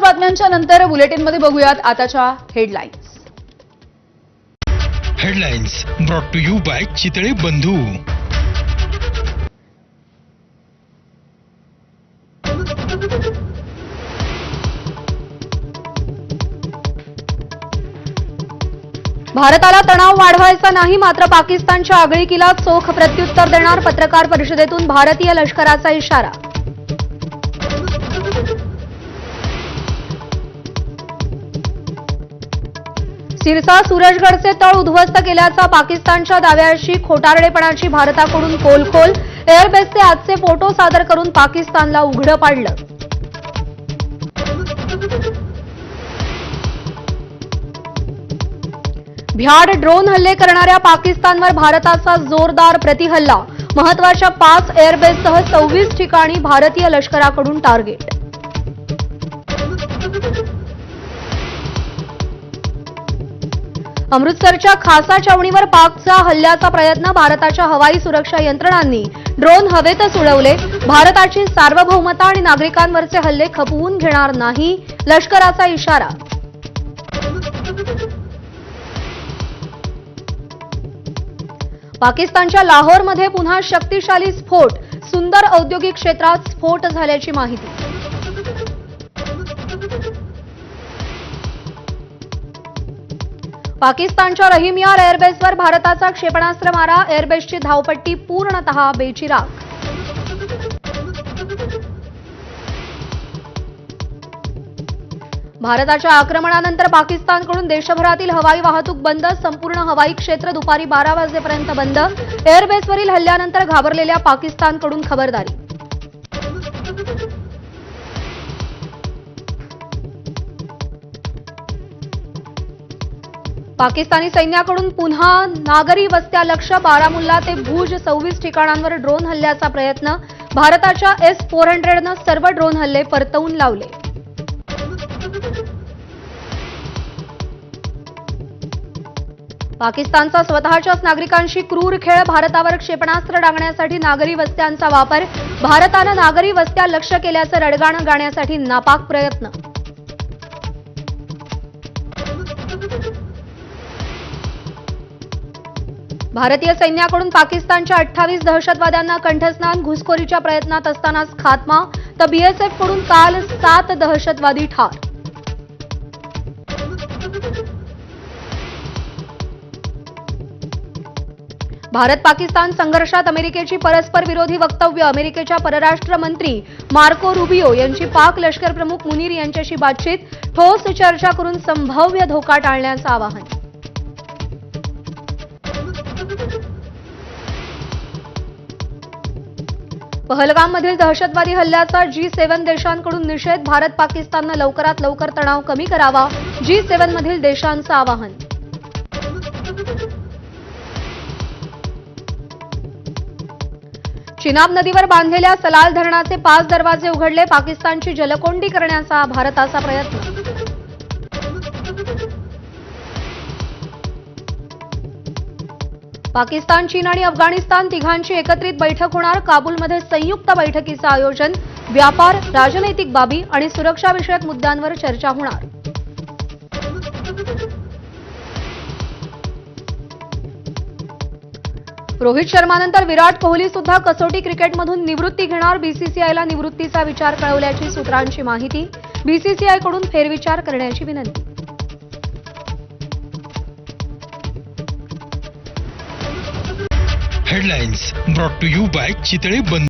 बातम्यांच्या नंतर बुलेटिनमध्ये बघूयात आताच्या headlines headlines brought to you by Chitale Bandhu. भारताला तणाव वाढवायचा नाही मात्र पाकिस्तानच्या आगळीकीला चोख प्रत्युत्तर देणार पत्रकार परिषदेतून भारतीय लष्कराचा इशारा. सिरसा सूरजगडचे तळ उद्ध्वस्त केल्याचा पाकिस्तानच्या दाव्याशी खोटारडेपणाची भारताकडून कोलखोल. एअरबेसचे आजचे फोटो सादर करून पाकिस्तानला उघडं पाडलं. भ्याड ड्रोन हल्ले करणाऱ्या पाकिस्तानवर भारताचा जोरदार प्रतिहल्ला. महत्त्वाच्या पाच एअरबेससह सव्वीस ठिकाणी भारतीय लष्कराकडून टार्गेट. अमृतसरच्या खासा छावणीवर पाकचा हल्ल्याचा प्रयत्न भारताच्या हवाई सुरक्षा यंत्रणांनी ड्रोन हवेतच उडवले. भारताची सार्वभौमता आणि नागरिकांवरचे हल्ले खपवून घेणार नाही लष्कराचा इशारा. पाकिस्तानच्या लाहोरमध्ये पुन्हा शक्तिशाली स्फोट सुंदर औद्योगिक क्षेत्रात स्फोट झाल्याची माहिती. पाकिस्तानच्या रहीम यार एअरबेसवर भारताचा क्षेपणास्त्र मारा एअरबेसची धावपट्टी पूर्णतः बेचिराग भारताच्या आक्रमणानंतर पाकिस्तानकडून देशभरातील हवाई वाहतूक बंद संपूर्ण हवाई क्षेत्र दुपारी बारा वाजेपर्यंत बंद. एअरबेसवरील हल्ल्यानंतर घाबरलेल्या पाकिस्तानकडून खबरदारी. पाकिस्तानी सैन्याकडून पुन्हा नागरी वस्त्या लक्ष बारामुल्ला ते भूज सव्वीस ठिकाणांवर ड्रोन हल्ल्याचा प्रयत्न. भारताच्या एस फोर हंड्रेडनं सर्व ड्रोन हल्ले परतवून लावले. पाकिस्तानचा स्वतःच्याच नागरिकांशी क्रूर खेळ भारतावर क्षेपणास्त्र डागण्यासाठी नागरी वस्त्यांचा वापर भारतानं नागरी वस्त्या लक्ष केल्याचं रडगाणं गाण्यासाठी नापाक प्रयत्न. भारतीय सैन्याकडून पाकिस्तानच्या अठ्ठावीस दहशतवाद्यांना कंठस्नान घुसखोरीच्या प्रयत्नात असतानाच खात्मा तर बीएसएफकडून काल सात दहशतवादी ठार. भारत पाकिस्तान संघर्षात अमेरिकेची परस्पर विरोधी वक्तव्य अमेरिकेच्या परराष्ट्र मंत्री मार्को रुबियो यांची पाक लष्कर प्रमुख मुनीर यांच्याशी बातचीत ठोस चर्चा करून संभाव्य धोका टाळण्याचं आवाहन. पहलगाममधील दहशतवादी हल्ल्याचा जी सेव्हन देशांकडून निषेध. भारत पाकिस्ताननं लवकरात लवकर तणाव कमी करावा. जी सेव्हनमधील देशांचं आवाहन. चिनाब नदीवर बांधलेल्या सलाल धरणाचे पाच दरवाजे उघडले. पाकिस्तानची जलकोंडी करण्याचा भारताचा प्रयत्न. पाकिस्तान चीन आणि अफगाणिस्तान तिघांची एकत्रित बैठक होणार. काबूलमध्ये संयुक्त बैठकीचं आयोजन व्यापार राजनैतिक बाबी आणि सुरक्षाविषयक मुद्द्यांवर चर्चा होणार. रोहित शर्मानंतर विराट कोहली सुद्धा कसोटी क्रिकेटमधून निवृत्ती घेणार. बीसीसीआयला निवृत्तीचा विचार कळवल्याची सूत्रांची माहिती. बीसीसीआयकडून फेरविचार करण्याची विनंती. Headlines brought to you by Chitale Bandhu